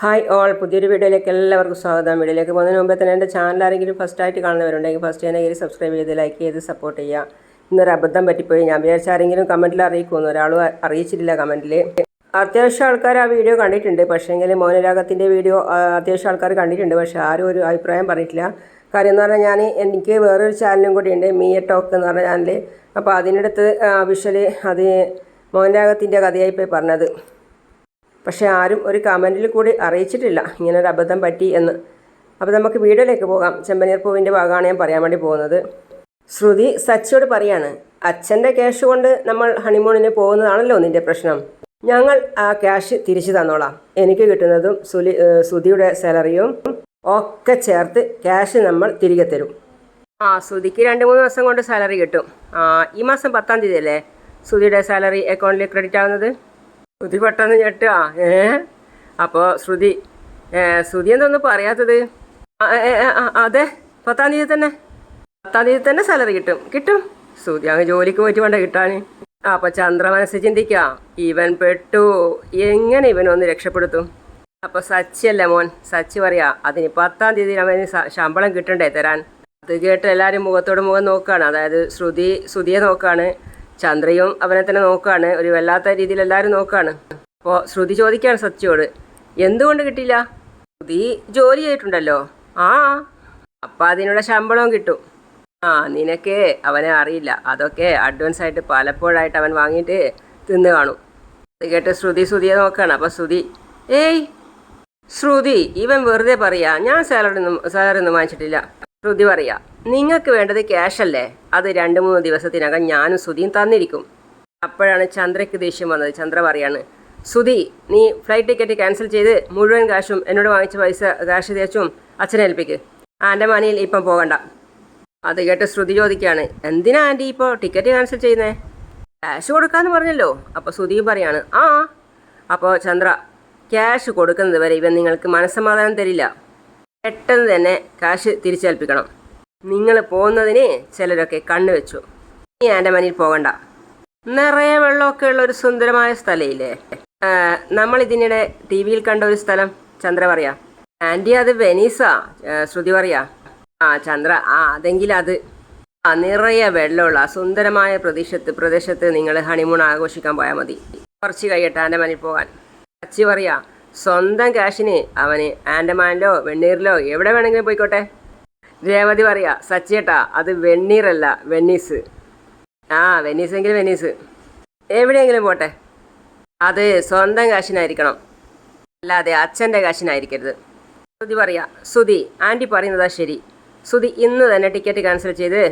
Hi all പുതിയൊരു വീഡിയോയിലേക്ക് എല്ലാവർക്കും സ്വാഗതം. വീഡിയോയിലേക്ക് പോകുന്നതിന് മുമ്പേ തന്നെ എന്റെ ചാനൽ ആരെങ്കിലും ഫസ്റ്റ് ആയിട്ട് കാണുന്നവരുണ്ടെങ്കിൽ ഫസ്റ്റ് തന്നെ കയറി സബ്സ്ക്രൈബ് ചെയ്ത് ലൈക്ക് ചെയ്ത് സപ്പോർട്ട് ചെയ്യുക. ഇന്നൊരു അബദ്ധം പറ്റിപ്പോയി. ഞാൻ വിചാരിച്ച ആരെങ്കിലും കമന്റിൽ അറിയിക്കുമെന്ന്. ഒരാളും അറിയിച്ചിട്ടില്ല കമന്റിൽ അത്യാവശ്യം ആൾക്കാർ ആ വീഡിയോ കണ്ടിട്ടുണ്ട്. പക്ഷേങ്കിൽ മോനരാഗത്തിന്റെ വീഡിയോ അത്യാവശ്യം ആൾക്കാർ കണ്ടിട്ടുണ്ട്. പക്ഷേ ആരും ഒരു അഭിപ്രായം പറഞ്ഞിട്ടില്ല. കാര്യം എന്ന് പറഞ്ഞാൽ ഞാൻ എനിക്ക് വേറൊരു ചാനലും കൂടി ഉണ്ട്. മീയ ടോക്ക് എന്ന് പറഞ്ഞ ചാനൽ അപ്പോൾ അതിനടുത്ത് വിഷ്വൽ അത് മോഹൻരാഗത്തിന്റെ കഥയായി പോയി പറഞ്ഞത്. പക്ഷേ ആരും ഒരു കമന്റിൽ കൂടി അറിയിച്ചിട്ടില്ല. ഇങ്ങനെ ഒരു അബദ്ധം പറ്റി എന്ന്. അപ്പോൾ നമുക്ക് വീഡിയോയിലേക്ക് പോകാം. ചെമ്പനീർ പൂവിന്റെ ഭാഗമാണ് ഞാൻ പറയാൻ വേണ്ടി പോകുന്നത്. ശ്രുതി സച്ചിയോട് പറയാണ് അച്ഛന്റെ ക്യാഷ് കൊണ്ട് നമ്മൾ ഹണിമൂണിന് പോകുന്നതാണല്ലോ നിന്റെ പ്രശ്നം. ഞങ്ങൾ ആ ക്യാഷ് തിരിച്ചു തന്നോളാം. എനിക്ക് കിട്ടുന്നതും സുലി സുധിയുടെ സാലറിയും ഒക്കെ ചേർത്ത് ക്യാഷ് നമ്മൾ തിരികെ തരും. ആ സുധിക്ക് രണ്ട് മൂന്ന് ദിവസം കൊണ്ട് സാലറി കിട്ടും. ഈ മാസം പത്താം തീയതി അല്ലേ? സുധിയുടെ സാലറി അക്കൗണ്ടിൽ ക്രെഡിറ്റ് ആവുന്നത്? ശ്രുതി പെട്ടെന്ന് ഞെട്ടുക. ഏ? അപ്പോൾ ശ്രുതി ശ്രുതി എന്തൊന്നും പറയാത്തത്? അതെ പത്താം തീയതി തന്നെ. പത്താം തീയതി തന്നെ സാലറി കിട്ടും. കിട്ടും. ശ്രുതി അങ്ങ് ജോലിക്ക് പോയിട്ട് വേണ്ട കിട്ടാൻ അപ്പോൾ ചന്ദ്ര മനസ്സ് ചിന്തിക്ക ഇവൻ പെട്ടു. എങ്ങനെ ഇവനൊന്ന് രക്ഷപ്പെടുത്തും? അപ്പോൾ സച്ചിയല്ല മോൻ? സച്ചി പറയാ അതിന് പത്താം തീയതി അവന് ശമ്പളം കിട്ടണ്ടേ തരാൻ? അത് കേട്ട് എല്ലാവരും മുഖത്തോട് മുഖം നോക്കുകയാണ് അതായത് ശ്രുതി ശ്രുതിയെ നോക്കുകയാണ് ചന്ദ്രയും അവനെ തന്നെ നോക്കുകയാണ്. ഒരു വല്ലാത്ത രീതിയിൽ എല്ലാവരും നോക്കുകയാണ്. അപ്പോൾ ശ്രുതി ചോദിക്കുകയാണ് സച്ചിയോട് എന്തുകൊണ്ട് കിട്ടിയില്ല? ശ്രുതി ജോലി ചെയ്തിട്ടുണ്ടല്ലോ. ആ അപ്പം അതിനുള്ള ശമ്പളവും കിട്ടും. ആ നിനക്ക് അവനെ അറിയില്ല. അതൊക്കെ അഡ്വാൻസ് ആയിട്ട് പലപ്പോഴായിട്ട് അവൻ വാങ്ങിയിട്ട് തിന്ന് കാണും. അത് കേട്ട് ശ്രുതി ശ്രുതിയെ നോക്കുകയാണ്. അപ്പോൾ ശ്രുതി ഏയ് ശ്രുതി ഇവൻ വെറുതെ പറയാ. ഞാൻ സാലറി ഒന്നും സാലറി ഒന്നും വാങ്ങിച്ചിട്ടില്ല. ശ്രുതി പറയാ നിങ്ങൾക്ക് വേണ്ടത് ക്യാഷ് അല്ലേ? അത് രണ്ട് മൂന്ന് ദിവസത്തിനകം ഞാനും ശ്രുതിയും തന്നിരിക്കും. അപ്പോഴാണ് ചന്ദ്രയ്ക്ക് ദേഷ്യം വന്നത്. ചന്ദ്ര പറയാണ് സുധി നീ ഫ്ലൈറ്റ് ടിക്കറ്റ് ക്യാൻസൽ ചെയ്ത് മുഴുവൻ കാശും എന്നോട് വാങ്ങിച്ച പൈസ കാശ് തേച്ചും അച്ഛനെ ഏൽപ്പിക്ക്. ആന്റെ മാനിയിൽ ഇപ്പം പോകണ്ട. അത് കേട്ട് ശ്രുതി ചോദിക്കുകയാണ് എന്തിനാ ആന്റി ഇപ്പോൾ ടിക്കറ്റ് ക്യാൻസൽ ചെയ്യുന്നേ? ക്യാഷ് കൊടുക്കാന്ന് പറഞ്ഞല്ലോ. അപ്പോൾ സുധിയും പറയാണ് ആ അപ്പോൾ ചന്ദ്ര ക്യാഷ് കൊടുക്കുന്നത് വരെ ഇവൻ നിങ്ങൾക്ക് മനസ്സമാധാനം തരില്ല. പെട്ടെന്ന് തന്നെ കാശ് തിരിച്ചേൽപ്പിക്കണം. നിങ്ങൾ പോകുന്നതിന് ചിലരൊക്കെ കണ്ണു വെച്ചു. നീ ആൻഡമാനിൽ പോകണ്ട. നിറയെ വെള്ളമൊക്കെ ഉള്ള ഒരു സുന്ദരമായ സ്ഥലമില്ലേ നമ്മൾ ഇതിനിടെ ടി വിയിൽ കണ്ട ഒരു സ്ഥലം. ചന്ദ്ര പറയാ. ആന്റി അത് വെനീസാ. ശ്രുതി പറയാ. ആ ചന്ദ്ര ആ അതെങ്കിൽ അത്. ആ നിറയെ വെള്ളമുള്ള സുന്ദരമായ പ്രദേശത്ത് പ്രദേശത്ത് നിങ്ങൾ ഹണിമൂൺ ആഘോഷിക്കാൻ പോയാൽ മതി. കുറച്ച് കഴിയട്ടെ ആൻഡമാനിൽ പോകാൻ. അച്ചി പറയാ സ്വന്തം കാശിന് അവന് ആൻഡമാനിലോ വെണ്ണീറിലോ എവിടെ വേണമെങ്കിലും പോയിക്കോട്ടെ? രേവതി പറയാ സച്ചിയേട്ടാ അത് വെണ്ണീറല്ല വെന്നീസ് ആ വെനീസെങ്കിൽ വെനീസ് എവിടെയെങ്കിലും പോട്ടെ. അത് സ്വന്തം കാശിനായിരിക്കണം. അല്ലാതെ അച്ഛന്റെ കാശിനായിരിക്കരുത്. ശ്രുതി പറയാ സുതി ആന്റി പറയുന്നതാ ശരി. സുതി ഇന്ന് തന്നെ ടിക്കറ്റ് ക്യാൻസൽ ചെയ്ത്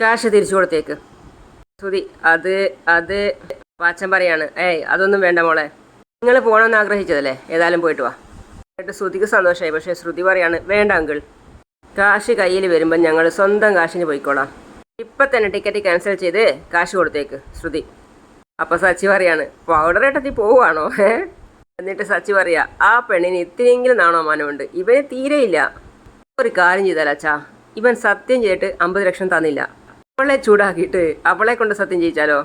ക്യാഷ് തിരിച്ചു കൊടുത്തേക്ക്. സുതി അത് അത് വാച്ചൻ പറയാണ് ഏയ് അതൊന്നും വേണ്ട മോളെ. നിങ്ങൾ പോകണമെന്ന് ആഗ്രഹിച്ചതല്ലേ? ഏതായാലും പോയിട്ട് വാ. എന്നിട്ട് ശ്രുതിക്ക് സന്തോഷമായി പക്ഷേ ശ്രുതി പറയാണ് വേണ്ട അങ്കിൾ കാശ് കയ്യിൽ വരുമ്പോൾ ഞങ്ങൾ സ്വന്തം കാശിന് പോയിക്കോളാം. ഇപ്പം തന്നെ ടിക്കറ്റ് ക്യാൻസൽ ചെയ്ത് കാശ് കൊടുത്തേക്ക് ശ്രുതി. അപ്പോൾ സച്ചി പറയാണ് പൗഡർ ഇട്ടത്തി പോവുകയാണോ? എന്നിട്ട് സച്ചി പറയാ ആ പെണ്ണിന് ഇത്രയെങ്കിലും നാണോ മാനമുണ്ട്? ഇവന് തീരെയില്ല ഒരു കാര്യം ചെയ്താൽ അച്ഛാ ഇവൻ സത്യം ചെയ്തിട്ട് അമ്പത് ലക്ഷം തന്നില്ല. അവളെ ചൂടാക്കിയിട്ട് അവളെ കൊണ്ട് സത്യം ചെയ്യിച്ചാലോ?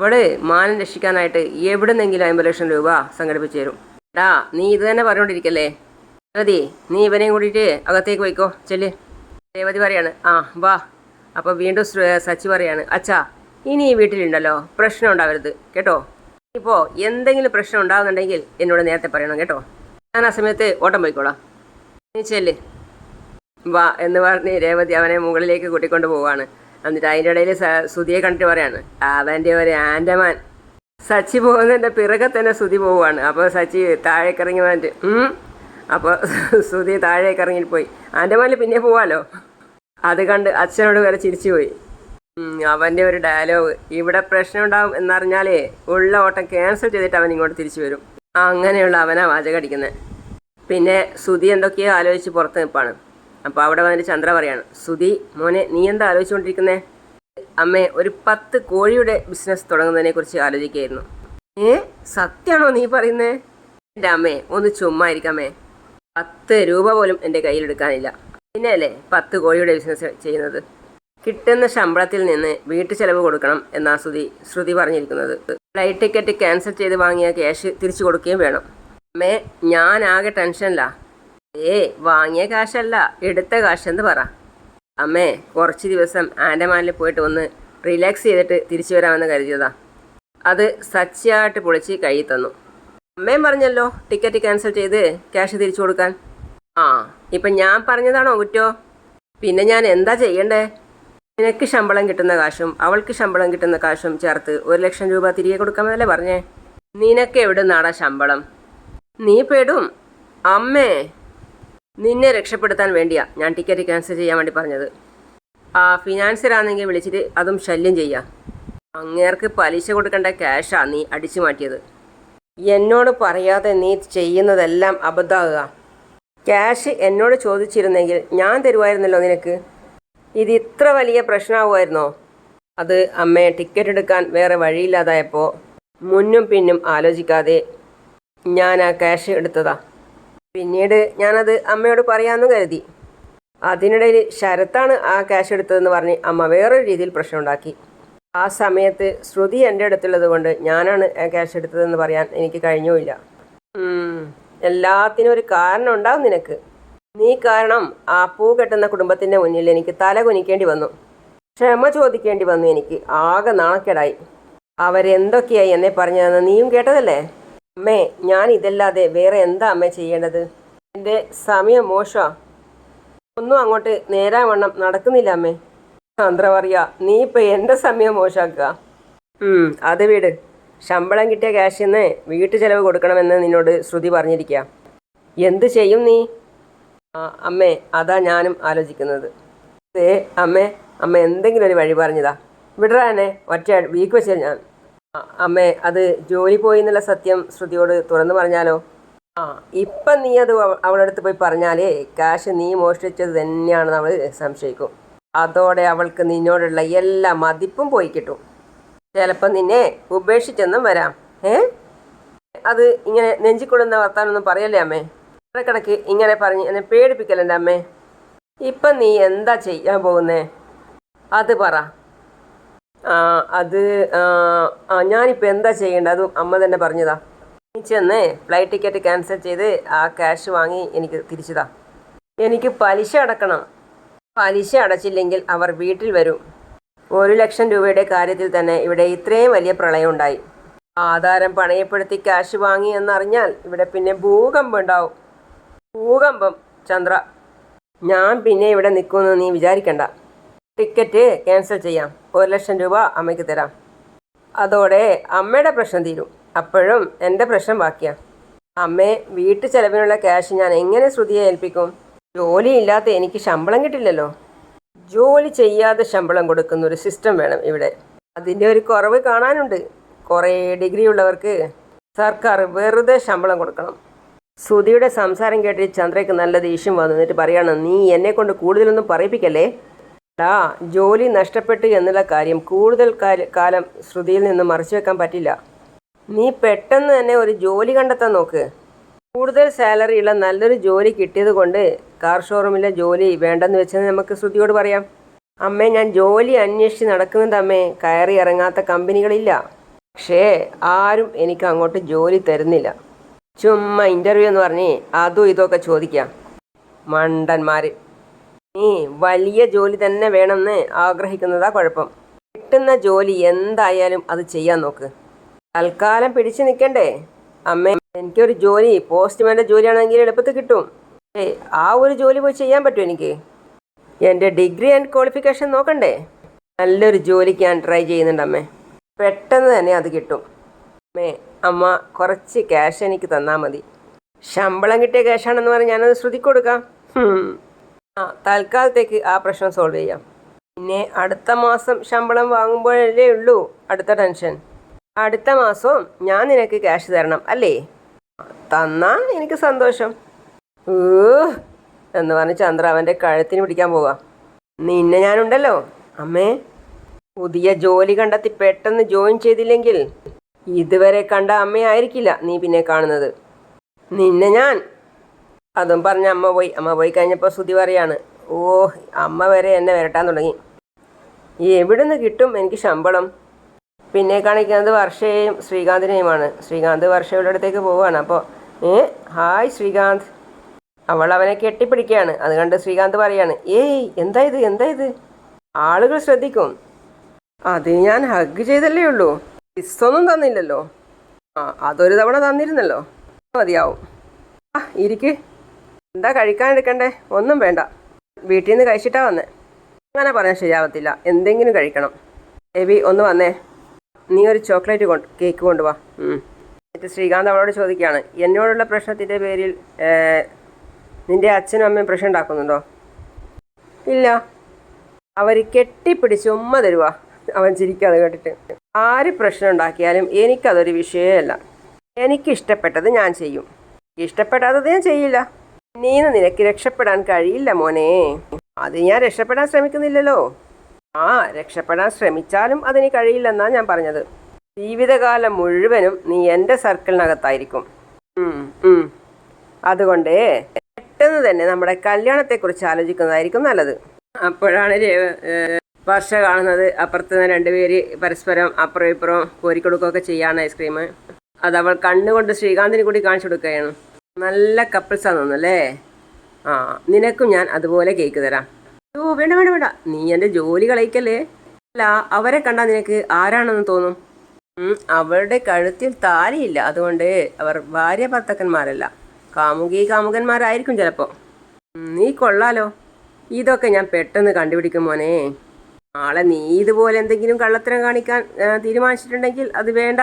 അവൾ മാനം രക്ഷിക്കാനായിട്ട് എവിടുന്നെങ്കിലും അമ്പത് ലക്ഷം രൂപ സംഘടിപ്പിച്ചു തരും. ഡാ നീ ഇത് തന്നെ പറഞ്ഞുകൊണ്ടിരിക്കല്ലേ രേവതി നീ ഇവനെയും കൂടിയിട്ട് അകത്തേക്ക് പോയിക്കോ. ചെല്ല്. രേവതി പറയാണ് ആ വാ. അപ്പോൾ വീണ്ടും സച്ചി പറയാണ് അച്ഛാ ഇനി ഈ വീട്ടിലുണ്ടല്ലോ പ്രശ്നം ഉണ്ടാവരുത്. കേട്ടോ? ഇപ്പോൾ എന്തെങ്കിലും പ്രശ്നം ഉണ്ടാകുന്നുണ്ടെങ്കിൽ എന്നോട് നേരത്തെ പറയണം കേട്ടോ? ഞാൻ ആ സമയത്ത് ഓട്ടം പോയിക്കോളാം. നീ ചെല്ല്. വാ എന്ന് പറഞ്ഞ് രേവതി അവനെ മുകളിലേക്ക് കൂട്ടിക്കൊണ്ട് പോവാണ്. എന്നിട്ട് അതിന്റെ ഇടയിൽ സുതിയെ കണ്ടിട്ട് പറയാണ് അവന്റെ ഒരു ആൻഡമാൻ സച്ചി പോകുന്നതിന്റെ പിറകെ തന്നെ സുതി പോവുകയാണ്. അപ്പോൾ സച്ചി താഴേക്ക് ഇറങ്ങി വന്നിട്ട് അപ്പോൾ സുതി താഴേക്ക് ഇറങ്ങി പോയി ആൻഡമാനിൽ പിന്നെ പോവാലോ? അത് കണ്ട് അച്ഛനോട് വരെ ചിരിച്ചു പോയി. അവന്റെ ഒരു ഡയലോഗ് ഇവിടെ പ്രശ്നം ഉണ്ടാവും എന്നറിഞ്ഞാലേ ഉള്ള ഓട്ടം ക്യാൻസൽ ചെയ്തിട്ട് അവൻ ഇങ്ങോട്ട് തിരിച്ചു വരും. അങ്ങനെയുള്ള അവനാ വാചകടിക്കുന്നത് പിന്നെ സുതി എന്തൊക്കെയോ ആലോചിച്ച് പുറത്ത് നിൽപ്പാണ് അപ്പോൾ അവിടെ വന്നിട്ട് ചന്ദ്ര പറയാണ് സുധി മോനെ നീ എന്താ ആലോചിച്ചുകൊണ്ടിരിക്കുന്നേ? അമ്മേ ഒരു പത്ത് കോഴിയുടെ ബിസിനസ് തുടങ്ങുന്നതിനെ കുറിച്ച് ആലോചിക്കുകയായിരുന്നു. ഏ സത്യമാണോ നീ പറയുന്നത് എന്റെ അമ്മേ ഒന്ന് ചുമ്മാ ഇരിക്കാമേ പത്ത് രൂപ പോലും എന്റെ കയ്യിലെടുക്കാനില്ല പിന്നെ അല്ലേ പത്ത് കോഴിയുടെ ബിസിനസ് ചെയ്യുന്നത്? കിട്ടുന്ന ശമ്പളത്തിൽ നിന്ന് വീട്ടു ചെലവ് കൊടുക്കണം എന്നാ ശ്രുതി ശ്രുതി പറഞ്ഞിരിക്കുന്നത്. ഫ്ലൈറ്റ് ടിക്കറ്റ് ക്യാൻസൽ ചെയ്ത് വാങ്ങിയ ക്യാഷ് തിരിച്ചു കൊടുക്കുകയും വേണം. അമ്മേ ഞാൻ ആകെ ടെൻഷനില്ല ഏ വാങ്ങിയ കാശല്ല. എടുത്ത കാശെന്ന് പറ. അമ്മേ കുറച്ച് ദിവസം ആൻഡമാനിൽ പോയിട്ട് ഒന്ന് റിലാക്സ് ചെയ്തിട്ട് തിരിച്ചു വരാമെന്ന് കരുതിയതാ. അത് സച്ചിയായിട്ട് പൊളിച്ച് കയ്യിൽ തന്നു. അമ്മയും പറഞ്ഞല്ലോ ടിക്കറ്റ് ക്യാൻസൽ ചെയ്ത് ക്യാഷ് തിരിച്ചു കൊടുക്കാൻ. ആ ഇപ്പം ഞാൻ പറഞ്ഞതാണോ കുറ്റോ? പിന്നെ ഞാൻ എന്താ ചെയ്യണ്ടേ? നിനക്ക് ശമ്പളം കിട്ടുന്ന കാശും അവൾക്ക് ശമ്പളം കിട്ടുന്ന കാശും ചേർത്ത് ഒരു ലക്ഷം രൂപ തിരികെ കൊടുക്കാമെന്നല്ലേ പറഞ്ഞേ? നിനക്ക് എവിടെ നാടാ ശമ്പളം? നീ പെടും. അമ്മേ നിന്നെ രക്ഷപ്പെടുത്താൻ വേണ്ടിയാ ഞാൻ ടിക്കറ്റ് ക്യാൻസൽ ചെയ്യാൻ വേണ്ടി പറഞ്ഞത്. ആ ഫിനാൻസറാണെങ്കിൽ വിളിച്ചിട്ട് അതും ശല്യം ചെയ്യാം. അങ്ങേർക്ക് പലിശ കൊടുക്കേണ്ട ക്യാഷാ നീ അടിച്ചു മാറ്റിയത്. എന്നോട് പറയാതെ നീ ചെയ്യുന്നതെല്ലാം അബദ്ധമാകുക ക്യാഷ് എന്നോട് ചോദിച്ചിരുന്നെങ്കിൽ ഞാൻ തരുമായിരുന്നല്ലോ നിനക്ക്. ഇത് ഇത്ര വലിയ പ്രശ്നമാവുമായിരുന്നോ അത് അമ്മയെ ടിക്കറ്റ് എടുക്കാൻ വേറെ വഴിയില്ലാതായപ്പോൾ മുന്നും പിന്നും ആലോചിക്കാതെ ഞാൻ ആ ക്യാഷ് എടുത്തതാ. പിന്നീട് ഞാനത് അമ്മയോട് പറയാമെന്ന് കരുതി. അതിനിടയിൽ ശരത്താണ് ആ ക്യാഷ് എടുത്തതെന്ന് പറഞ്ഞ് അമ്മ വേറൊരു രീതിയിൽ പ്രശ്നമുണ്ടാക്കി. ആ സമയത്ത് ശ്രുതി എന്റെ അടുത്തുള്ളത് കൊണ്ട് ഞാനാണ് ക്യാഷ് എടുത്തതെന്ന് പറയാൻ എനിക്ക് കഴിഞ്ഞുമില്ല. എല്ലാത്തിനും ഒരു കാരണം ഉണ്ടാവും നിനക്ക്. നീ കാരണം ആ പൂ കെട്ടുന്ന കുടുംബത്തിന്റെ മുന്നിൽ എനിക്ക് തല കുനിക്കേണ്ടി വന്നു. ക്ഷമ ചോദിക്കേണ്ടി വന്നു എനിക്ക്. ആകെ നാണക്കേടായി. അവരെന്തൊക്കെയായി എന്നെ പറഞ്ഞതെന്ന് നീയും കേട്ടതല്ലേ? അമ്മേ ഞാൻ ഇതല്ലാതെ വേറെ എന്താ അമ്മ ചെയ്യേണ്ടത്? എന്റെ സമയം മോശമാ ഒന്നും അങ്ങോട്ട് നേരാവണ്ണം നടക്കുന്നില്ല അമ്മേ. ചന്ദ്ര പറയാ നീ ഇപ്പം എന്റെ സമയം മോശമാക്കുക ഉം, അത് വീട്. ശമ്പളം കിട്ടിയ ക്യാഷിൽ നിന്ന് വീട്ടു ചെലവ് കൊടുക്കണമെന്ന് നിന്നോട് ശ്രുതി പറഞ്ഞിരിക്കുക എന്ത് ചെയ്യും നീ? അമ്മേ അതാ ഞാനും ആലോചിക്കുന്നത്. അമ്മേ അമ്മ എന്തെങ്കിലും ഒരു വഴി പറഞ്ഞതാ. വിടറാ എന്നെ. ഒറ്റ വീക്ക് വെച്ചാൽ ഞാൻ അമ്മേ അത് ജോലി പോയി എന്നുള്ള സത്യം ശ്രുതിയോട് തുറന്നു പറഞ്ഞാലോ? ആ ഇപ്പം നീ അത് അവളടുത്ത് പോയി പറഞ്ഞാലേ കാശ് നീ മോഷ്ടിച്ചത് തന്നെയാണെന്ന് അവൾ സംശയിക്കും. അതോടെ അവൾക്ക് നിന്നോടുള്ള എല്ലാ മതിപ്പും പോയി കിട്ടും. ചിലപ്പോൾ നിന്നെ ഉപേക്ഷിച്ചെന്നും വരാം. ഏ? അത് ഇങ്ങനെ നെഞ്ചിക്കൊള്ളുന്ന വർത്താനൊന്നും പറയല്ലേ അമ്മേ? ഇടക്കിടക്ക് ഇങ്ങനെ പറഞ്ഞ് എന്നെ പേടിപ്പിക്കലുണ്ട് അമ്മേ? ഇപ്പം നീ എന്താ ചെയ്യാൻ പോകുന്നേ? അത് പറ. അത് ഞാനിപ്പോൾ എന്താ ചെയ്യേണ്ടത്? അതും അമ്മ തന്നെ പറഞ്ഞതാ. ചെന്ന് ഫ്ലൈറ്റ് ടിക്കറ്റ് ക്യാൻസൽ ചെയ്ത് ആ ക്യാഷ് വാങ്ങി എനിക്ക് തിരിച്ചതാ. എനിക്ക് പലിശ അടക്കണം. പലിശ അടച്ചില്ലെങ്കിൽ അവർ വീട്ടിൽ വരും. ഒരു ലക്ഷം രൂപയുടെ കാര്യത്തിൽ തന്നെ ഇവിടെ ഇത്രയും വലിയ പ്രളയം ഉണ്ടായി. ആധാരം പണയപ്പെടുത്തി ക്യാഷ് വാങ്ങി എന്നറിഞ്ഞാൽ ഇവിടെ പിന്നെ ഭൂകമ്പം ഉണ്ടാവും. ഭൂകമ്പം ചന്ദ്ര. ഞാൻ പിന്നെ ഇവിടെ നിൽക്കുമെന്ന് നീ വിചാരിക്കണ്ട. ടിക്കറ്റ് ക്യാൻസൽ ചെയ്യാം. ഒരു ലക്ഷം രൂപ അമ്മയ്ക്ക് തരാം. അതോടെ അമ്മയുടെ പ്രശ്നം തീരും. അപ്പോഴും എന്റെ പ്രശ്നം ബാക്കിയാ. അമ്മേ വീട്ടു ചെലവിനുള്ള ക്യാഷ് ഞാൻ എങ്ങനെ ശ്രുതിയെ ഏൽപ്പിക്കും? ജോലിയില്ലാത്ത എനിക്ക് ശമ്പളം കിട്ടില്ലല്ലോ. ജോലി ചെയ്യാതെ ശമ്പളം കൊടുക്കുന്ന ഒരു സിസ്റ്റം വേണം ഇവിടെ. അതിന്റെ ഒരു കുറവ് കാണാനുണ്ട്. കുറേ ഡിഗ്രി ഉള്ളവർക്ക് സർക്കാർ വെറുതെ ശമ്പളം കൊടുക്കണം. ശ്രുതിയുടെ സംസാരം കേട്ട് ചന്ദ്രയ്ക്ക് നല്ല ദേഷ്യം വന്നു. എന്നിട്ട് പറയണം നീ എന്നെ കൊണ്ട് കൂടുതലൊന്നും പറയിപ്പിക്കല്ലേ? ടാ ജോലി നഷ്ടപ്പെട്ടു എന്നുള്ള കാര്യം കൂടുതൽ കാല- ശ്രുതിയിൽ നിന്ന് മറച്ചു വെക്കാൻ പറ്റില്ല. നീ പെട്ടെന്ന് തന്നെ ഒരു ജോലി കണ്ടെത്താൻ നോക്ക്. കൂടുതൽ സാലറിയുള്ള നല്ലൊരു ജോലി കിട്ടിയത് കൊണ്ട് കാർ ഷോറൂമിലെ ജോലി വേണ്ടെന്ന് വെച്ചെന്ന് നമുക്ക് ശ്രുതിയോട് പറയാം. അമ്മേ ഞാൻ ജോലി അന്വേഷിച്ച് നടക്കുന്നത് അമ്മേ കയറി ഇറങ്ങാത്ത കമ്പനികളില്ല. പക്ഷേ ആരും എനിക്ക് അങ്ങോട്ട് ജോലി തരുന്നില്ല. ചുമ്മാ ഇന്റർവ്യൂ എന്ന് പറഞ്ഞ് അതും ഇതൊക്കെ ചോദിക്കാം. മണ്ടന്മാർ നീ വലിയ ജോലി തന്നെ വേണമെന്ന് ആഗ്രഹിക്കുന്നതാ കുഴപ്പം. കിട്ടുന്ന ജോലി എന്തായാലും അത് ചെയ്യാൻ നോക്ക്. തൽക്കാലം പിടിച്ചു നിൽക്കണ്ടേ. അമ്മേ എനിക്കൊരു ജോലി പോസ്റ്റ്മാന്റെ ജോലിയാണെങ്കിൽ എളുപ്പത്തിൽ കിട്ടും. ഏ ആ ഒരു ജോലി പോയി ചെയ്യാൻ പറ്റും എനിക്ക്? എന്റെ ഡിഗ്രി ആൻഡ് ക്വാളിഫിക്കേഷൻ നോക്കണ്ടേ? നല്ലൊരു ജോലിക്ക് ഞാൻ ട്രൈ ചെയ്യുന്നുണ്ട് അമ്മേ. പെട്ടെന്ന് തന്നെ അത് കിട്ടും. അമ്മേ അമ്മ കുറച്ച് ക്യാഷ് എനിക്ക് തന്നാൽ മതി. ശമ്പളം കിട്ടിയ ക്യാഷാണെന്ന് പറഞ്ഞ് ഞാനത് ശ്രുതിക്കൊടുക്കാം. ആ തൽക്കാലത്തേക്ക് ആ പ്രശ്നം സോൾവ് ചെയ്യാം. പിന്നെ അടുത്ത മാസം ശമ്പളം വാങ്ങുമ്പോഴല്ലേ ഉള്ളൂ അടുത്ത ടെൻഷൻ അടുത്ത മാസവും ഞാൻ നിനക്ക് ക്യാഷ് തരണം അല്ലേ? തന്നാ എനിക്ക് സന്തോഷം. ഏ എന്ന് പറഞ്ഞ് ചന്ദ്ര അവന്റെ കഴുത്തിന് പിടിക്കാൻ പോവാം. നിന്നെ ഞാനുണ്ടല്ലോ. അമ്മേ പുതിയ ജോലി കണ്ടെത്തി പെട്ടെന്ന് ജോയിൻ ചെയ്തില്ലെങ്കിൽ ഇതുവരെ കണ്ട അമ്മയായിരിക്കില്ല നീ പിന്നെ കാണുന്നത്. നിന്നെ ഞാൻ അതും പറഞ്ഞ അമ്മ പോയി. അമ്മ പോയി കഴിഞ്ഞപ്പോൾ ശ്രുതി പറയാണ് ഓ അമ്മ വരെ എന്നെ വരട്ടാൻ തുടങ്ങി. എവിടുന്ന് കിട്ടും എനിക്ക് ശമ്പളം? പിന്നെ കാണിക്കുന്നത് വർഷയെയും ശ്രീകാന്തിനെയുമാണ്. ശ്രീകാന്ത് വർഷയുടെ അടുത്തേക്ക് പോവുകയാണ്. അപ്പോൾ ഏ ഹായ് ശ്രീകാന്ത്. അവൾ അവനെ കെട്ടിപ്പിടിക്കുകയാണ്. അത് കണ്ട് ശ്രീകാന്ത് പറയാണ് ഏയ് എന്താ ഇത്? എന്താ ഇത്? ആളുകൾ ശ്രദ്ധിക്കും. അത് ഞാൻ ഹഗ് ചെയ്തല്ലേ ഉള്ളൂ. കിസ്സൊന്നും തന്നില്ലല്ലോ. ആ അതൊരു തവണ തന്നിരുന്നല്ലോ. മതിയാവും. ആ ഇരിക്ക്. എന്താ കഴിക്കാൻ എടുക്കണ്ടേ? ഒന്നും വേണ്ട. വീട്ടിൽ നിന്ന് കഴിച്ചിട്ടാ വന്നേ. അങ്ങനെ പറയാൻ ശരിയാവത്തില്ല. എന്തെങ്കിലും കഴിക്കണം. എബി ഒന്ന് വന്നേ. നീ ഒരു ചോക്ലേറ്റ് കൊണ്ട് കേക്ക് കൊണ്ടുവാ. എന്നിട്ട് ശ്രീകാന്ത് അവളോട് ചോദിക്കുകയാണ് എന്നോടുള്ള പ്രശ്നത്തിന്റെ പേരിൽ നിന്റെ അച്ഛനും അമ്മയും പ്രശ്നം ഉണ്ടാക്കുന്നുണ്ടോ? ഇല്ല. അവർ കെട്ടിപ്പിടിച്ച് ഉമ്മ തരുവ. അവൻ ചിരിക്കാതെ കേട്ടിട്ട്. ആര് പ്രശ്നം ഉണ്ടാക്കിയാലും എനിക്കതൊരു വിഷയമല്ല. എനിക്കിഷ്ടപ്പെട്ടത് ഞാൻ ചെയ്യും. ഇഷ്ടപ്പെടാത്തത് ഞാൻ ചെയ്യില്ല. നീന്ന് നിനക്ക് രക്ഷപ്പെടാൻ കഴിയില്ല മോനെ. അത് ഞാൻ രക്ഷപ്പെടാൻ ശ്രമിക്കുന്നില്ലല്ലോ. ആ രക്ഷപ്പെടാൻ ശ്രമിച്ചാലും അതിന് കഴിയില്ലെന്നാ ഞാൻ പറഞ്ഞത്. ജീവിതകാലം മുഴുവനും നീ എന്റെ സർക്കിളിനകത്തായിരിക്കും. അതുകൊണ്ട് പെട്ടെന്ന് തന്നെ നമ്മുടെ കല്യാണത്തെക്കുറിച്ച് ആലോചിക്കുന്നതായിരിക്കും നല്ലത്. അപ്പോഴാണ് വർഷ കാണുന്നത്. അപ്പുറത്ത് നിന്ന് രണ്ടുപേര് പരസ്പരം അപ്പുറം ഇപ്പുറം കോരിക്കൊടുക്കുകയൊക്കെ ചെയ്യാണ് ഐസ്ക്രീം. അത് അവൾ കണ്ണുകൊണ്ട് ശ്രീകാന്തിന് കൂടി കാണിച്ചു കൊടുക്കുകയാണ്. നല്ല കപ്പിൾസാണ് തോന്നുന്നല്ലേ ആ നിനക്കും ഞാൻ അതുപോലെ കേക്ക് തരാം. ഓ വേണ്ട വേണ്ട വേണ്ട. നീ എന്റെ ജോലി കളയിക്കല്ലേ? അല്ല അവരെ കണ്ടാൽ നിനക്ക് ആരാണെന്ന് തോന്നും? അവരുടെ കഴുത്തിൽ താലിയില്ല. അതുകൊണ്ട് അവർ ഭാര്യ ഭർത്തക്കന്മാരല്ല. കാമുകി കാമുകന്മാരായിരിക്കും ചിലപ്പോൾ നീ കൊള്ളാലോ. ഇതൊക്കെ ഞാൻ പെട്ടെന്ന് കണ്ടുപിടിക്കും മോനെ. നാളെ നീ ഇതുപോലെ എന്തെങ്കിലും കള്ളത്തരം കാണിക്കാൻ തീരുമാനിച്ചിട്ടുണ്ടെങ്കിൽ അത് വേണ്ട.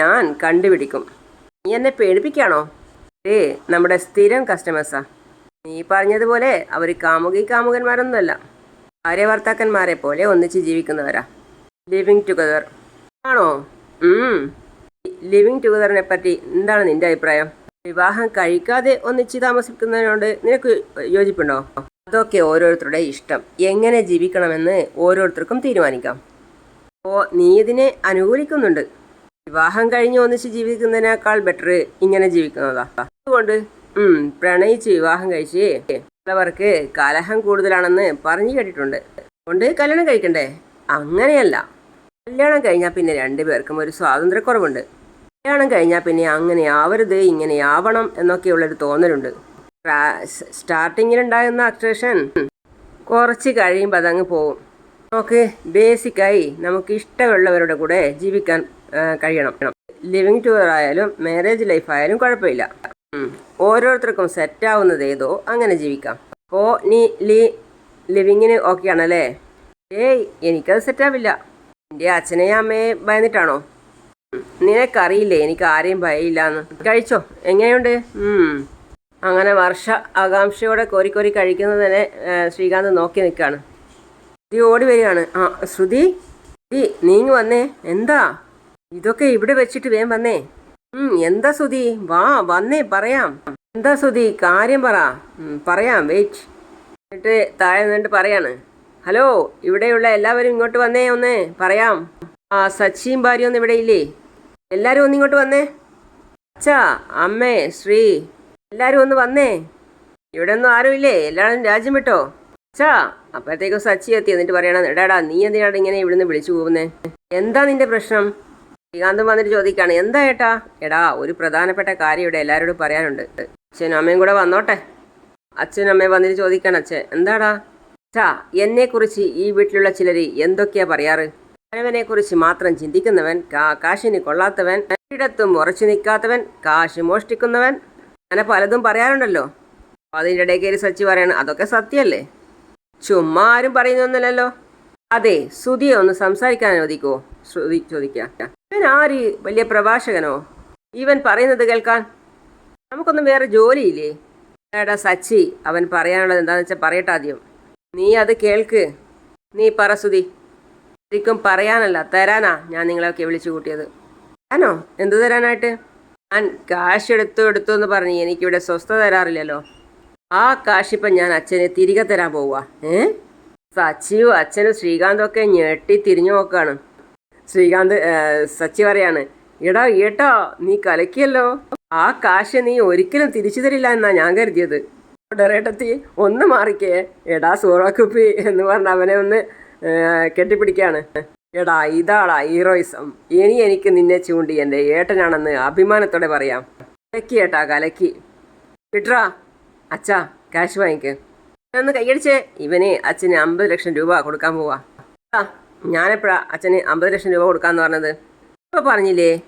ഞാൻ കണ്ടുപിടിക്കും. നീ എന്നെ പേടിപ്പിക്കാണോ ഏ നമ്മുടെ സ്ഥിരം കസ്റ്റമേഴ്സാ നീ പറഞ്ഞതുപോലെ അവർ കാമുകി കാമുകന്മാരൊന്നുമല്ല. ഭാര്യ ഭർത്താക്കന്മാരെ പോലെ ഒന്നിച്ച് ജീവിക്കുന്നവരാ. ലിവിങ് ടുഗദർ ആണോ? ലിവിങ് ടുഗദറിനെ പറ്റി എന്താണ് നിന്റെ അഭിപ്രായം? വിവാഹം കഴിക്കാതെ ഒന്നിച്ച് താമസിക്കുന്നതിനോട് നിനക്ക് യോജിപ്പുണ്ടോ? അതൊക്കെ ഓരോരുത്തരുടെ ഇഷ്ടം. എങ്ങനെ ജീവിക്കണമെന്ന് ഓരോരുത്തർക്കും തീരുമാനിക്കാം. അപ്പോൾ നീ ഇതിനെ അനുകൂലിക്കുന്നുണ്ട്. വിവാഹം കഴിഞ്ഞ് ഒന്നിച്ച് ജീവിക്കുന്നതിനേക്കാൾ ബെറ്റർ ഇങ്ങനെ ജീവിക്കുന്നതാ. അതുകൊണ്ട് ഉം, പ്രണയിച്ച് വിവാഹം കഴിച്ച് ചിലവർക്ക് കലഹം കൂടുതലാണെന്ന് പറഞ്ഞു കേട്ടിട്ടുണ്ട്. അതുകൊണ്ട് കല്യാണം കഴിക്കണ്ടേ? അങ്ങനെയല്ല. കല്യാണം കഴിഞ്ഞാൽ പിന്നെ രണ്ടുപേർക്കും ഒരു സ്വാതന്ത്ര്യക്കുറവുണ്ട്. കല്യാണം കഴിഞ്ഞാൽ പിന്നെ അങ്ങനെ ആവരുത് ഇങ്ങനെ ആവണം എന്നൊക്കെയുള്ളൊരു തോന്നലുണ്ട്. സ്റ്റാർട്ടിങ്ങിലുണ്ടാകുന്ന അട്രാക്ഷൻ കുറച്ച് കഴിയുമ്പോൾ അതങ്ങ് പോകും നമുക്ക് ബേസിക്കായി നമുക്ക് ഇഷ്ടമുള്ളവരുടെ കൂടെ ജീവിക്കാൻ കഴിയണം. ലിവിങ് ടൂർ ആയാലും മാരേജ് ലൈഫ് ആയാലും കുഴപ്പമില്ല. ഓരോരുത്തർക്കും സെറ്റാവുന്നത് ഏതോ അങ്ങനെ ജീവിക്കാം. അപ്പോൾ നീ ലി ലിവിങ്ങിന് ഓക്കെ ആണല്ലേ? ഏയ് എനിക്കത് സെറ്റാവില്ല എന്റെ അച്ഛനെയും അമ്മയെ ഭയന്നിട്ടാണോ. നിനക്കറിയില്ലേ എനിക്ക് ആരെയും ഭയമില്ലാന്ന്. കഴിച്ചോ? എങ്ങനെയുണ്ട്. അങ്ങനെ വർഷ ആകാംക്ഷയോടെ കോരി കോരി കഴിക്കുന്നതിനെ തന്നെ ശ്രീകാന്ത് നോക്കി നിൽക്കുകയാണ് ശ്രുതി ഓടി വരികയാണ്. ആ ശ്രുതി? ശ്രുതി നീങ്ങി വന്നേ. എന്താ? ഇതൊക്കെ ഇവിടെ വെച്ചിട്ട് വേം വന്നേ. ഉം, എന്താ സുധി? വാ വന്നേ പറയാം. എന്താ സുധി? കാര്യം പറ. പറയാം വെയിറ്റ് എന്നിട്ട് താഴെ നിന്നിട്ട് പറയാണ്. ഹലോ ഇവിടെയുള്ള എല്ലാവരും ഇങ്ങോട്ട് വന്നേ ഒന്ന് പറയാം. ആ സച്ചിയും ഭാര്യ ഒന്നും ഇവിടെ ഇല്ലേ? എല്ലാവരും ഒന്ന് ഇങ്ങോട്ട് വന്നേ. അച്ഛ അമ്മേ ശ്രീ എല്ലാവരും ഒന്ന് വന്നേ. ഇവിടെ ഒന്നും ആരും ഇല്ലേ? എല്ലാവരും രാജ്യം വിട്ടോ? അച്ഛാ അപ്പോഴത്തേക്കും സച്ചി എത്തി എന്നിട്ട് പറയണം എടാടാ നീ എന്തിനാണ് ഇങ്ങനെ ഇവിടുന്ന് വിളിച്ചു പോകുന്നേ? എന്താ നിന്റെ പ്രശ്നം? ശ്രീകാന്തും വന്നിട്ട് ചോദിക്കാണ് എന്താ ഏട്ടാ? എടാ ഒരു പ്രധാനപ്പെട്ട കാര്യം ഇവിടെ എല്ലാവരോടും പറയാനുണ്ട്. അച്ഛനും അമ്മയും കൂടെ വന്നോട്ടെ. അച്ഛനും അമ്മയും വന്നിട്ട് ചോദിക്കാണ് അച്ഛൻ എന്താടാ? അച്ഛാ എന്നെക്കുറിച്ച് ഈ വീട്ടിലുള്ള ചിലർ എന്തൊക്കെയാ പറയാറ്? കുറിച്ച് മാത്രം ചിന്തിക്കുന്നവൻ കാശിന് കൊള്ളാത്തവൻ ഇടത്തും ഉറച്ചു നിൽക്കാത്തവൻ കാശ് മോഷ്ടിക്കുന്നവൻ അങ്ങനെ പലതും പറയാറുണ്ടല്ലോ. അതിന്റെ ഇടയിൽ സച്ചി പറയണം അതൊക്കെ സത്യമല്ലേ? ചുമ്മാ ആരും പറയുന്നൊന്നുമല്ലല്ലോ. അതെ ശ്രുതിയെ ഒന്ന് സംസാരിക്കാൻ അനുവദിക്കുമോ ശ്രുതി ചോദിക്കുക. ഇവൻ ആര് വലിയ പ്രഭാഷകനോ? ഇവൻ പറയുന്നത് കേൾക്കാൻ നമുക്കൊന്നും വേറെ ജോലിയില്ലേ? എടാ സച്ചി അവൻ പറയാനുള്ളത് എന്താണെന്ന് വെച്ചാൽ പറയട്ടെ ആദ്യം. നീ അത് കേൾക്ക്. നീ പറ സുതി ശരിക്കും പറയാനല്ല തരാനാ ഞാൻ നിങ്ങളെയൊക്കെ വിളിച്ചു കൂട്ടിയത്. ആനോ എന്ത് തരാനായിട്ട്? ഞാൻ കാശ് എടുത്തു എടുത്തു എന്ന് പറഞ്ഞ് എനിക്കിവിടെ സ്വസ്ഥ തരാറില്ലല്ലോ. ആ കാശിപ്പം ഞാൻ അച്ഛനെ തിരികെ തരാൻ പോവുക ഏ? സച്ചിയും അച്ഛനും ശ്രീകാന്തും ഒക്കെ ഞെട്ടി തിരിഞ്ഞു നോക്കാണ്. ശ്രീകാന്ത് സച്ചി പറയാണ് എടാ ഏട്ടാ നീ കലക്കിയല്ലോ? ആ കാശ് നീ ഒരിക്കലും തിരിച്ചു തരില്ല എന്നാ ഞാൻ കരുതിയത്. ഡറേട്ടത്തി ഒന്ന് മാറിക്കേ. എടാ സൂറാക്കുപ്പി എന്ന് പറഞ്ഞ അവനെ ഒന്ന് കെട്ടിപ്പിടിക്കാണ്. എടാ ഇതാടാ ഹീറോയിസം ഇനി എനിക്ക് നിന്നെ ചൂണ്ടി എന്റെ ഏട്ടനാണെന്ന് അഭിമാനത്തോടെ പറയാം. കലക്കി ഏട്ടാ കലക്കി. വിട്രാ അച്ഛാ കാശ് വാങ്ങിക്ക്. ഒന്ന് കൈയടിച്ചേ. ഇവനെ അച്ഛന് അമ്പത് ലക്ഷം രൂപ കൊടുക്കാൻ പോവാ. ആ ഞാനെപ്പോഴാ അച്ഛന് അമ്പത് ലക്ഷം രൂപ കൊടുക്കാമെന്ന് പറഞ്ഞത്? ഇപ്പോൾ പറഞ്ഞില്ലേ?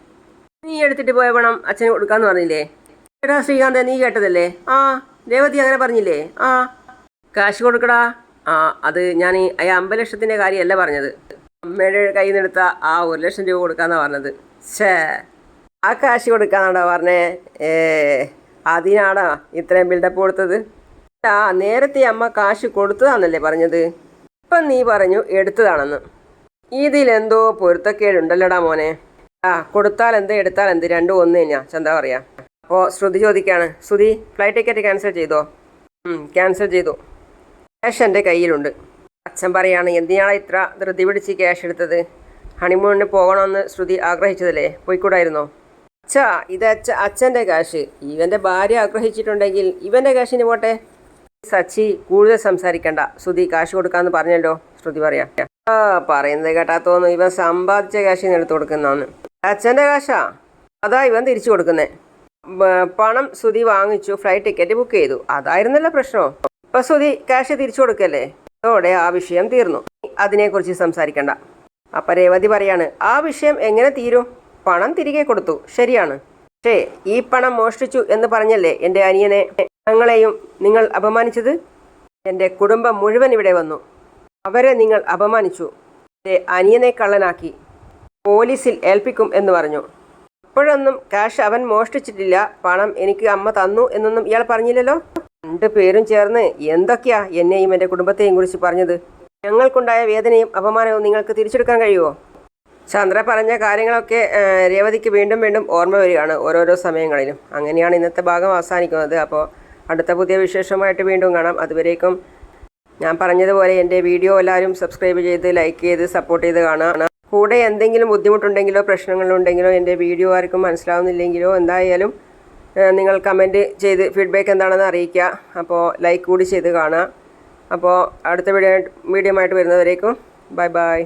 നീ എടുത്തിട്ട് പോയ പണം അച്ഛന് കൊടുക്കാമെന്ന് പറഞ്ഞില്ലേ? എടാ ശ്രീകാന്ത് നീ കേട്ടതല്ലേ? ആ രേവതി അങ്ങനെ പറഞ്ഞില്ലേ? ആ. കാശ് കൊടുക്കടാ. ആ അത് ഞാൻ ആ അമ്പത് ലക്ഷത്തിന്റെ കാര്യമല്ല പറഞ്ഞത്. അമ്മയുടെ കയ്യിൽ നിന്നെടുത്ത ആ ഒരു ലക്ഷം രൂപ കൊടുക്കാന്നാ പറഞ്ഞത്. ഛേ ആ കാശ് കൊടുക്കാന്നാണോ പറഞ്ഞേ? ഏ അതിനാടാ ഇത്രയും ബിൽഡപ്പ് കൊടുത്തത്? ആ നേരത്തെ അമ്മ കാശ് കൊടുത്തതാണെന്നല്ലേ പറഞ്ഞത്? ഇപ്പം നീ പറഞ്ഞു എടുത്തതാണെന്ന്. ഇതിലെന്തോ പൊരുത്തക്കേടുണ്ടല്ലോടാ മോനെ. ആ കൊടുത്താൽ എന്ത് എടുത്താൽ എന്ത്? രണ്ടും ഒന്ന് തന്നെയാ. ചന്താ പറയാ? അപ്പോൾ ശ്രുതി ചോദിക്കാണ്. ശ്രുതി ഫ്ലൈറ്റ് ടിക്കറ്റ് ക്യാൻസൽ ചെയ്തോ? ക്യാൻസൽ ചെയ്തു. ക്യാഷ് എന്റെ കയ്യിലുണ്ട്. അച്ഛൻ പറയാണ് എന്തിനാണ് ഇത്ര ധൃതി പിടിച്ച് ക്യാഷ് എടുത്തത്? ഹണിമൂണിന് പോകണമെന്ന് ശ്രുതി ആഗ്രഹിച്ചതല്ലേ? പോയിക്കൂടായിരുന്നോ? അച്ഛാ ഇത് അച്ഛ അച്ഛന്റെ കാശ് ഇവന്റെ ഭാര്യ ആഗ്രഹിച്ചിട്ടുണ്ടെങ്കിൽ ഇവന്റെ കാശിന് പോട്ടെ. സച്ചി കൂടുതൽ സംസാരിക്കണ്ട. ശ്രുതി കാശ് കൊടുക്കാമെന്ന് പറഞ്ഞല്ലോ ശ്രുതി പറയാ. ആ പറയുന്നത് കേട്ടാ തോന്നുന്നു ഇവൻ സമ്പാദിച്ച കാശിൽ നിന്ന് എടുത്തു കൊടുക്കുന്നതാണ് അച്ഛന്റെ കാശാ അതാ ഇവൻ തിരിച്ചു കൊടുക്കുന്നേ. പണം സുതി വാങ്ങിച്ചു. ഫ്ലൈറ്റ് ടിക്കറ്റ് ബുക്ക് ചെയ്തു. അതായിരുന്നല്ലോ പ്രശ്നം. ഇപ്പൊ സുതി ക്യാഷ് തിരിച്ചു കൊടുക്കല്ലേ? അതോടെ ആ വിഷയം തീർന്നു. അതിനെക്കുറിച്ച് സംസാരിക്കണ്ട. അപ്പൊ രേവതി പറയാണ് ആ വിഷയം എങ്ങനെ തീരും? പണം തിരികെ കൊടുത്തു. ശരിയാണ്. പക്ഷേ ഈ പണം മോഷ്ടിച്ചു എന്ന് പറഞ്ഞല്ലേ എന്റെ അനിയനെ? ഞങ്ങളെയും നിങ്ങൾ അപമാനിച്ചത്? എന്റെ കുടുംബം മുഴുവൻ ഇവിടെ വന്നു. അവരെ നിങ്ങൾ അപമാനിച്ചു. അനിയനെ കള്ളനാക്കി. പോലീസിൽ ഏൽപ്പിക്കും എന്ന് പറഞ്ഞു. അപ്പോഴൊന്നും ക്യാഷ് അവൻ മോഷ്ടിച്ചിട്ടില്ല. പണം എനിക്ക് അമ്മ തന്നു എന്നൊന്നും ഇയാൾ പറഞ്ഞില്ലല്ലോ? രണ്ടു പേരും ചേർന്ന് എന്തൊക്കെയാ എന്നെയും എന്റെ കുടുംബത്തെയും കുറിച്ച് പറഞ്ഞത്? ഞങ്ങൾക്കുണ്ടായ വേദനയും അപമാനവും നിങ്ങൾക്ക് തിരിച്ചെടുക്കാൻ കഴിയുമോ? ചന്ദ്ര പറഞ്ഞ കാര്യങ്ങളൊക്കെ രേവതിക്ക് വീണ്ടും വീണ്ടും ഓർമ്മ വരികയാണ് ഓരോരോ സമയങ്ങളിലും. അങ്ങനെയാണ് ഇന്നത്തെ ഭാഗം അവസാനിക്കുന്നത്. അപ്പോൾ അടുത്ത പുതിയ വിശേഷമായിട്ട് വീണ്ടും കാണാം. അതുവരേക്കും ഞാൻ പറഞ്ഞതുപോലെ എന്റെ വീഡിയോ എല്ലാവരും സബ്സ്ക്രൈബ് ചെയ്ത് ലൈക്ക് ചെയ്ത് സപ്പോർട്ട് ചെയ്ത് കാണാം. കൂടെ എന്തെങ്കിലും ബുദ്ധിമുട്ടുണ്ടെങ്കിലോ പ്രശ്നങ്ങളുണ്ടെങ്കിലോ എന്റെ വീഡിയോ ആർക്കും മനസ്സിലാവുന്നില്ലെങ്കിലോ എന്തായാലും നിങ്ങൾ കമന്റ് ചെയ്ത് ഫീഡ്ബാക്ക് എന്താണെന്ന് അറിയിക്കുക. അപ്പോൾ ലൈക്ക് കൂടി ചെയ്ത് കാണുക അപ്പോൾ അടുത്ത വീഡിയോ വീഡിയോ ആയിട്ട് വരുന്നവരേക്കും ബൈ ബൈ